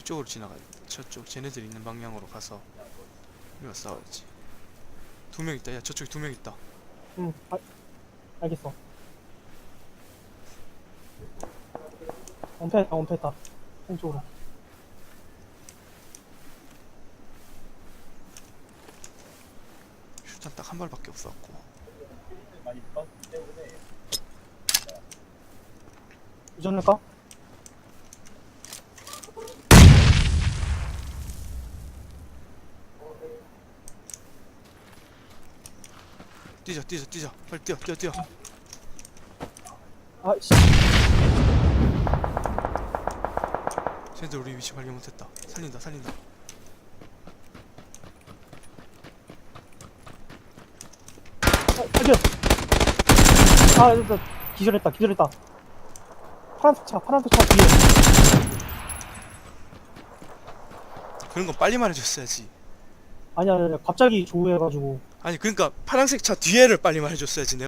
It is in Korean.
이쪽으로 지나가 저쪽 쟤네들 있는 방향으로 가서 우리가 싸워야지 두 명 있다 야 저쪽에 두 명 있다 응, 아, 알겠어. 원패했다, 원패했다. 왼쪽으로. 슈탄 딱 한 발밖에 없었고 유전할까? 뛰자 뛰자 뛰자 빨리 뛰어 뛰어 뛰어 아, 씨. 쟤네들 우리 위치 발견 못했다 살린다 살린다 아! 아, 일단, 기절했다, 기절했다. 파란색 차, 파란색 차 뒤에. 그런 건 빨리 말해줬어야지 아니야, 아니야, 갑자기 조우해가지고. 아니 그러니까 파란색 차 뒤에를 빨리 말해줬어야지 내가